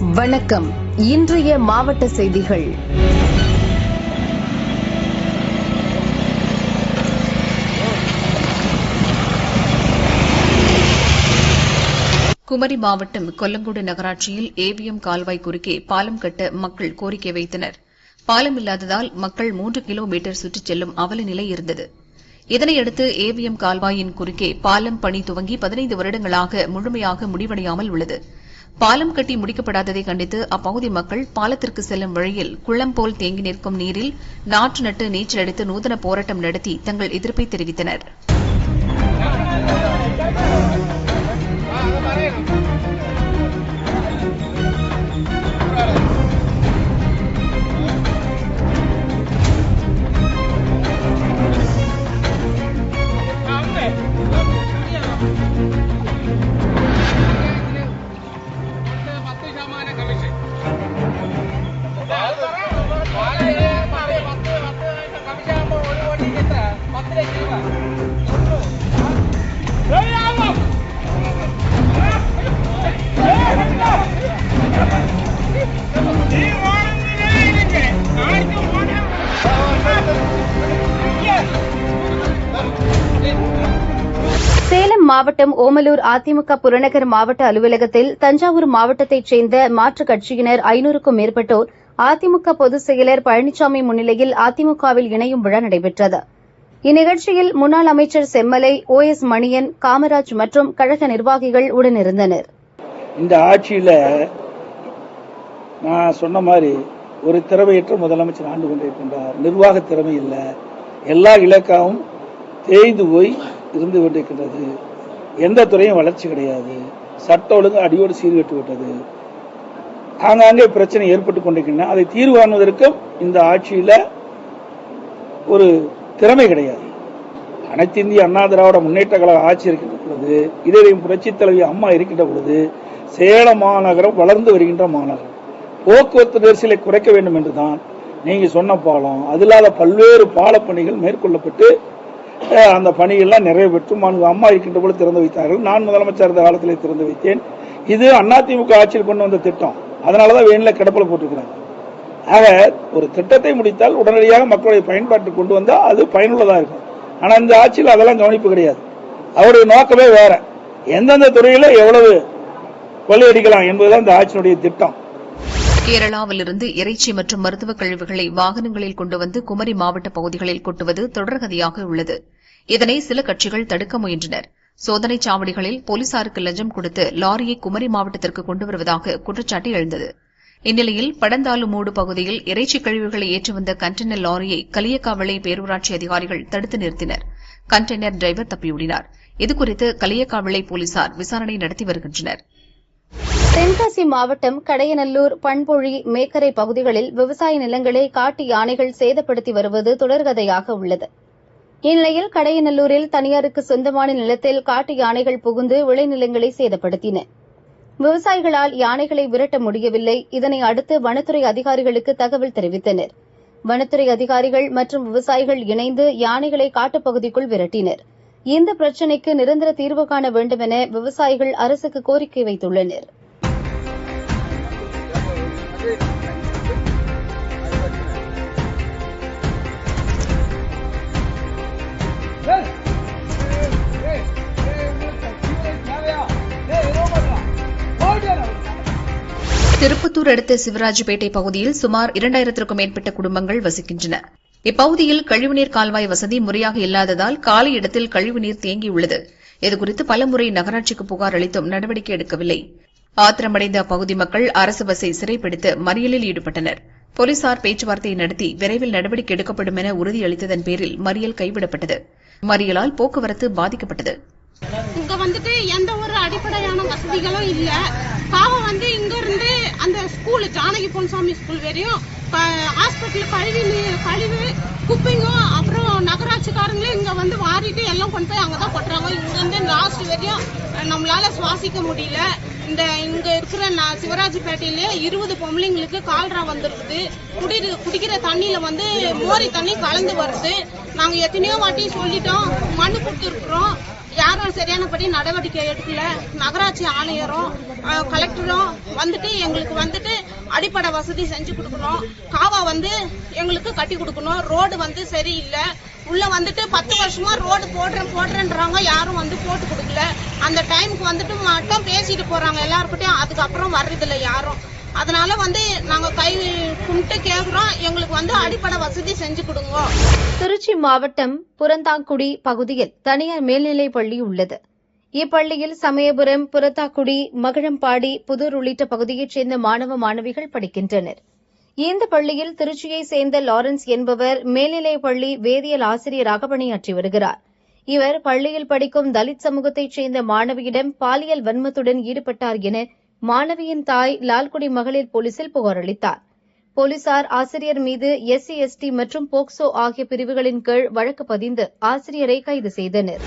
வணக்கம். இன்றைய மாவட்ட செய்திகள். குமரி மாவட்டம் கொல்லங்கோடு நகராட்சியில் ஏவிஎம் கால்வாய் குறுக்கே பாலம் கட்ட மக்கள் கோரிக்கை வைத்தனர். பாலம் இல்லாததால் மக்கள் மூன்று கிலோமீட்டர் சுற்றிச் செல்லும் அவல நிலை இருந்தது. இதனையடுத்து ஏவிஎம் கால்வாயின் குறுக்கே பாலம் பணி துவங்கி பதினைந்து வருடங்களாக முழுமையாக முடிவடையாமல் உள்ளது. பாலம் கட்டி முடிக்கப்படாததை கண்டித்து அப்பகுதி மக்கள் பாலத்திற்கு செல்லும் வழியில் குளம் போல் தேங்கி நிற்கும் நீரில் நாற்று நட்டு நீச்சல் அடித்து நூதன போராட்டம் நடத்தி தங்கள் எதிர்ப்பை தெரிவித்தனர். மாவட்டம் ஓமலூர் அதிமுக புறநகர் மாவட்ட அலுவலகத்தில் தஞ்சாவூர் மாவட்டத்தைச் சேர்ந்த மாற்றுக் கட்சியினர் ஐநூறுக்கும் மேற்பட்டோர் அதிமுக பொதுச் செயலர் பழனிசாமி முன்னிலையில் அதிமுகவில் இணையும் விழா நடைபெற்றது. இந்நிகழ்ச்சியில் முன்னாள் அமைச்சர் செம்மலை ஓ எஸ் மணியன் காமராஜ் மற்றும் கழக நிர்வாகிகள் உடனிருந்தனர் இந்த ஆட்சியில் நான் சொன்ன மாதிரி ஒரு திறமையற்ற முதலமைச்சர் ஆண்டு கொண்டிருக்கின்றார். நிர்வாக திறமை இல்லை. எல்லா இலக்காவும் தேய்ந்து போய் இருந்து கொண்டிருக்கின்றது. எந்த துறையும் வளர்ச்சி கிடையாது. சட்ட ஒழுங்கு அடியோடு சீர்கெட்டு விட்டது. ஆங்காங்கே பிரச்சனை ஏற்பட்டு கொண்டிருக்கின்றன. அதை தீர்வு காணுவதற்கும் இந்த ஆட்சியில் ஒரு திறமை கிடையாது. அனைத்து இந்திய அண்ணா திராவிட முன்னேற்ற கழக ஆட்சி இருக்கின்ற பொழுது இதயம் புரட்சித் தலைவி அம்மா இருக்கின்ற பொழுது சேலம் மாநகரம் வளர்ந்து வருகின்ற மாநகரம். போக்குவரத்து நெரிசலை குறைக்க வேண்டும் என்றுதான் நீங்க சொன்ன பாலம். அது இல்லாத பல்வேறு பால பணிகள் மேற்கொள்ளப்பட்டு அந்த பணிகள்லாம் நிறைவேற்று மாண்பு அம்மா இருக்கின்ற போல திறந்து வைத்தார்கள். நான் முதலமைச்சர் இருந்த காலத்தில் திறந்து வைத்தேன். இது அதிமுக ஆட்சியில் கொண்டு வந்த திட்டம். அதனாலதான் வேணில் கிடப்பில் போட்டிருக்கிறாங்க. ஆக ஒரு திட்டத்தை முடித்தால் உடனடியாக மக்களுடைய பயன்பாட்டுக்கு கொண்டு வந்தால் அது பயனுள்ளதாக இருக்கும். ஆனால் இந்த ஆட்சியில் அதெல்லாம் கவனிப்பு கிடையாது. அவருடைய நோக்கமே வேற. எந்தெந்த துறையில் எவ்வளவு கொள்ளையடிக்கலாம் என்பதுதான் இந்த ஆட்சியினுடைய திட்டம். கேரளாவிலிருந்து இறைச்சி மற்றும் மருத்துவக் கழிவுகளை வாகனங்களில் கொண்டு வந்து குமரி மாவட்ட பகுதிகளில் கொட்டுவது தொடர்கதையாக உள்ளது. இதனை சில கட்சிகள் தடுக்க முயன்றனர். சோதனைச் சாவடிகளில் போலீசாருக்கு லஞ்சம் கொடுத்து லாரியை குமரி மாவட்டத்திற்கு கொண்டு வருவதாக குற்றச்சாட்டு எழுந்தது. இந்நிலையில் படந்தாலுமூடு பகுதியில் இறைச்சி கழிவுகளை ஏற்றி வந்த கண்டெய்னர் லாரியை கலியக்காவிளை பேரூராட்சி அதிகாரிகள் தடுத்து நிறுத்தினர். கண்டெய்னர் டிரைவர் தப்பியோடினார். இதுகுறித்து கலியக்காவிளை போலீசார் விசாரணை நடத்தி வருகின்றனர். தென்காசி மாவட்டம் கடையநல்லூர் பண்பொழி மேக்கரை பகுதிகளில் விவசாய நிலங்களை காட்டு யானைகள் சேதப்படுத்தி வருவது தொடர்கதையாக உள்ளது. இந்நிலையில் கடையநல்லூரில் தனியாருக்கு சொந்தமான நிலத்தில் காட்டு யானைகள் புகுந்து விளைநிலங்களை சேதப்படுத்தின. விவசாயிகளால் யானைகளை விரட்ட முடியவில்லை. இதனை அடுத்து வனத்துறை அதிகாரிகளுக்கு தகவல் தெரிவித்தனர். வனத்துறை அதிகாரிகள் மற்றும் விவசாயிகள் இணைந்து யானைகளை காட்டுப்பகுதிக்குள் விரட்டினர். இந்த பிரச்சினைக்கு நிரந்தர தீர்வு காண வேண்டுமென விவசாயிகள் அரசுக்கு கோரிக்கை வைத்துள்ளனர். திருப்பத்தூர் அடுத்த சிவராஜ்பேட்டை பகுதியில் சுமார் இரண்டாயிரத்திற்கும் மேற்பட்ட குடும்பங்கள் வசிக்கின்றன. இப்பகுதியில் கழிவுநீர் கால்வாய் வசதி முறையாக இல்லாததால் காலி இடத்தில் கழிவுநீர் தேங்கியுள்ளது. இதுகுறித்து பலமுறை நகராட்சிக்கு புகார் அளித்தும் நடவடிக்கை எடுக்கவில்லை. ஆத்திரமடைந்த அப்பகுதி மக்கள் அரசு பஸ்ஸை சிறைப்பிடித்து மறியலில் ஈடுபட்டனர். போலீசார் பேச்சுவார்த்தை நடத்தி விரைவில் நடவடிக்கை எடுக்கப்படும் என உறுதியளித்ததன் பேரில் மறியல் கைவிடப்பட்டது. மறியலால் போக்குவரத்து பாதிக்கப்பட்டது. இங்க வந்துட்டு எந்த ஒரு அடிப்படையான வசதிகளும் இல்ல. பாவம் வந்து இங்க இருந்து அந்த ஸ்கூல் ஜானகி பொன்சாமி ஸ்கூல் வரையும் ஹாஸ்பிட்டல் கழிவு கழிவு குப்பைங்கும் அப்புறம் நகராட்சிக்காரங்களும் இங்க வந்து வாரிட்டு எல்லாம் கொண்டு போய் அங்கதான் கொட்டுறாங்க. இங்க இருந்து லாஸ்ட் வரையும் நம்மளால சுவாசிக்க முடியல. இந்த இங்க இருக்கிற ந- சிவராஜ்பேட்டையிலே இருபது பொம்பளைங்களுக்கு கால்ரா வந்துருக்குது குடி குடிக்கிற தண்ணியில வந்து மோரி தண்ணி கலந்து வருது. நாங்க எத்தனையோ வாட்டி சொல்லிட்டோம் மனு கொடுத்துருக்குறோம். யாரும் சரியானபடி நடவடிக்கை எடுக்கல. நகராட்சி ஆணையரும் கலெக்டரும் வந்துட்டு எங்களுக்கு வந்துட்டு அடிப்படை வசதி செஞ்சு கொடுக்கணும். காவா வந்து எங்களுக்கு கட்டி கொடுக்கணும். ரோடு வந்து சரியில்லை. உள்ள வந்துட்டு பத்து வருஷமா ரோடு போடுறேன் போடுறேன்றாங்க. யாரும் வந்து போட்டு கொடுக்கல. அந்த டைமுக்கு வந்துட்டு மட்டும் பேசிட்டு போறாங்க எல்லாருக்கிட்டையும் அதுக்கப்புறம் வர்றதில்ல யாரும். அதனால வந்து நாங்க கை கும்பிட்டு கேக்குறோம். எங்களுக்கு வந்து அடிப்படை வசதி செஞ்சு கொடுங்க. திருச்சி மாவட்டம் புறந்தாக்குடி பகுதியில் தனியார் மேல்நிலை பள்ளி உள்ளது. இப்பள்ளியில் சமயபுரம் புறத்தாக்குடி மகிழம்பாடி புதூர் உள்ளிட்ட பகுதியைச் சேர்ந்த மாணவ மாணவிகள் படிக்கின்றனர். இந்த பள்ளியில் திருச்சியைச் சேர்ந்த லாரன்ஸ் என்பவர் மேல்நிலைப் பள்ளி வேதியியல் ஆசிரியராக பணியாற்றி வருகிறார். இவர் பள்ளியில் படிக்கும் தலித் சமூகத்தைச் சேர்ந்த மாணவியிடம் பாலியல் வன்மத்துடன் ஈடுபட்டார் என மாணவியின் தாய் லால்குடி மகளிர் போலீசில் புகார் அளித்தார். போலீசார் ஆசிரியர் மீது எஸ்சி எஸ்டி மற்றும் போக்சோ ஆகிய பிரிவுகளின் கீழ் வழக்கு பதிந்து ஆசிரியரை கைது செய்தனர்.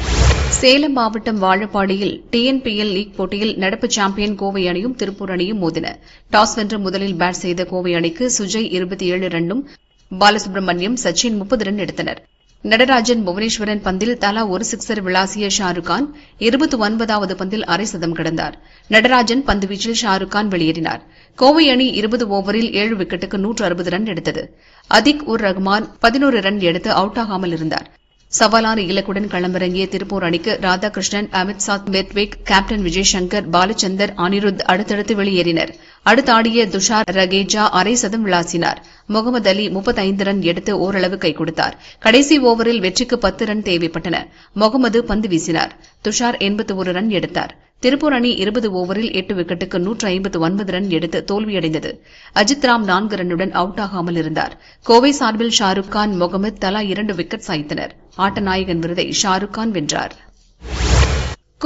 சேலம் மாவட்டம் வாழப்பாடியில் டிஎன்பிஎல் லீக் போட்டியில் நடப்பு சாம்பியன் கோவை அணியும் திருப்பூர் அணியும் மோதின. டாஸ் வென்று முதலில் பேட் செய்த கோவை அணிக்கு சுஜய் இருபத்தி ஏழு ரன்னும் பாலசுப்ரமணியம் சச்சின் முப்பது ரன் எடுத்தனர். நடராஜன் புவனேஸ்வரன் பந்தில் தலா ஒரு சிக்ஸர் விளாசிய ஷாருக் கான் இருபத்தி ஒன்பதாவது பந்தில் அரை சதம் கிடந்தார். நடராஜன் பந்துவீச்சில் ஷாருக் கான் வெளியேறினார். கோவை அணி இருபது ஓவரில் ஏழு விக்கெட்டுக்கு நூற்று அறுபது ரன் எடுத்தது. அதிக் உர் ரஹ்மான் பதினோரு ரன் எடுத்து அவுட் ஆகாமல் இருந்தார். சவாலான இலக்குடன் களமிறங்கிய திருப்பூர் அணிக்கு ராதாகிருஷ்ணன் அமித் சாத் மெத்விக் கேப்டன் விஜய் சங்கர் பாலச்சந்தர் அனிருத் அடுத்தடுத்து வெளியேறினர். அடுத்து ஆடிய துஷார் ரகேஜா அரை சதம் விளாசினார். முகமது அலி முப்பத்தைந்து ரன் எடுத்து ஓரளவு கை கொடுத்தார். கடைசி ஓவரில் வெற்றிக்கு பத்து ரன் தேவைப்பட்டன. முகமது பந்து வீசினார். துஷார் எண்பத்தி ஒரு ரன் எடுத்தார். திருப்பூர் அணி இருபது ஓவரில் எட்டு விக்கெட்டுக்கு நூற்று ஐம்பத்து ஒன்பது ரன் எடுத்து தோல்வியடைந்தது. அஜித் ராம் நான்கு ரன்னுடன் அவுட் ஆகாமல் இருந்தார். கோவை சார்பில் ஷாருக் கான் முகமது தலா இரண்டு விக்கெட் சாய்த்தனர். ஆட்டநாயகன் விருதை ஷாருக் கான் வென்றார்.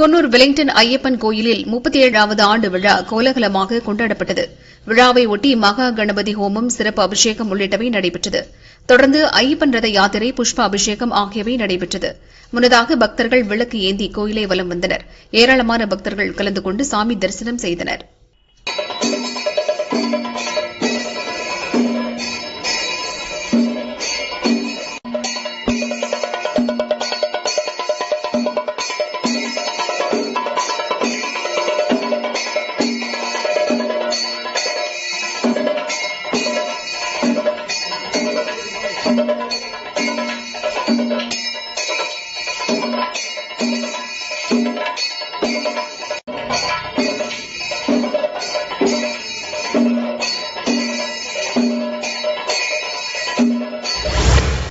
குன்னூர் வெலிங்டன் ஐயப்பன் கோயிலில் முப்பத்தி ஏழாவது ஆண்டு விழா கோலாகலமாக கொண்டாடப்பட்டது. விழாவை ஒட்டி மகா கணபதி ஹோமம் சிறப்பு அபிஷேகம் உள்ளிட்டவை நடைபெற்றது. தொடர்ந்து ஐயப்பன் ரத யாத்திரை புஷ்ப அபிஷேகம் ஆகியவை நடைபெற்றது. முன்னதாக பக்தர்கள் விளக்கு ஏந்தி கோயிலை வலம் வந்தனர். ஏராளமான பக்தர்கள் கலந்து கொண்டு சாமி தரிசனம் செய்தனர்.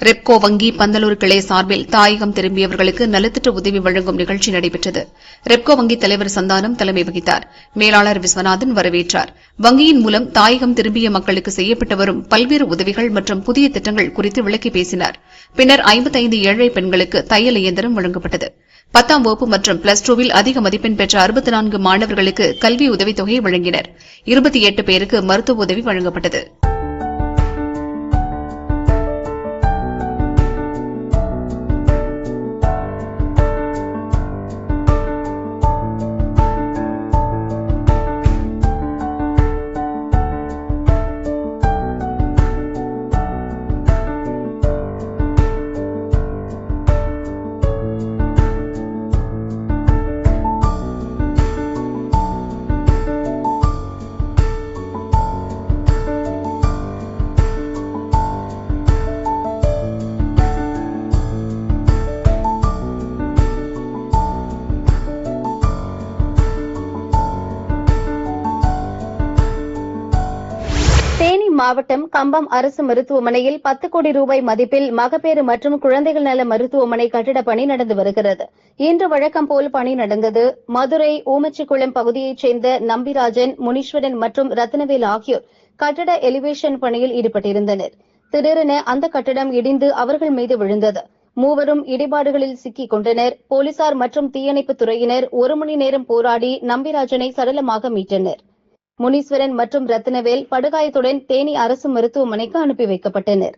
ரெப்கோ வங்கி பந்தலூர் கிளை சார்பில் தாயகம் திரும்பியவர்களுக்கு நலத்திட்ட உதவி வழங்கும் நிகழ்ச்சி நடைபெற்றது. ரெப்கோ வங்கி தலைவர் சந்தானம் தலைமை வகித்தார். மேலாளர் விஸ்வநாதன் வரவேற்றார். வங்கியின் மூலம் தாயகம் திரும்பிய மக்களுக்கு செய்யப்பட்டு வரும் பல்வேறு உதவிகள் மற்றும் புதிய திட்டங்கள் குறித்து விளக்கி பேசினார். பின்னர் ஐம்பத்தைந்து ஏழை பெண்களுக்கு தையல் இயந்திரம் வழங்கப்பட்டது. பத்தாம் வகுப்பு மற்றும் பிளஸ் டூவில் அதிக மதிப்பெண் பெற்ற அறுபத்தி நான்கு மாணவர்களுக்கு கல்வி உதவித்தொகை வழங்கினர். இருபத்தி எட்டு பேருக்கு மருத்துவ உதவி வழங்கப்பட்டது. மாவட்டம் கம்பம் அரசு மருத்துவமனையில் பத்து கோடி ரூபாய் மதிப்பில் மகப்பேறு மற்றும் குழந்தைகள் நல மருத்துவமனை கட்டிடப் பணி நடந்து வருகிறது. இன்று வழக்கம் போல் பணி நடந்தது. மதுரை ஊமச்சிக்குளம் பகுதியைச் சேர்ந்த நம்பிராஜன் முனீஸ்வரன் மற்றும் ரத்னவேல் ஆகியோர் கட்டட எலிவேஷன் பணியில் ஈடுபட்டிருந்தனர். திடீரென அந்த கட்டடம் இடிந்து அவர்கள் மீது விழுந்தது. மூவரும் இடிபாடுகளில் சிக்கிக் கொண்டனர். போலீசார் மற்றும் தீயணைப்புத் துறையினர் ஒரு மணி நேரம் போராடி நம்பிராஜனை சடலமாக மீட்டனர். முனீஸ்வரன் மற்றும் ரத்னவேல் படுகாயத்துடன் தேனி அரசு மருத்துவமனைக்கு அனுப்பி வைக்கப்பட்டனர்.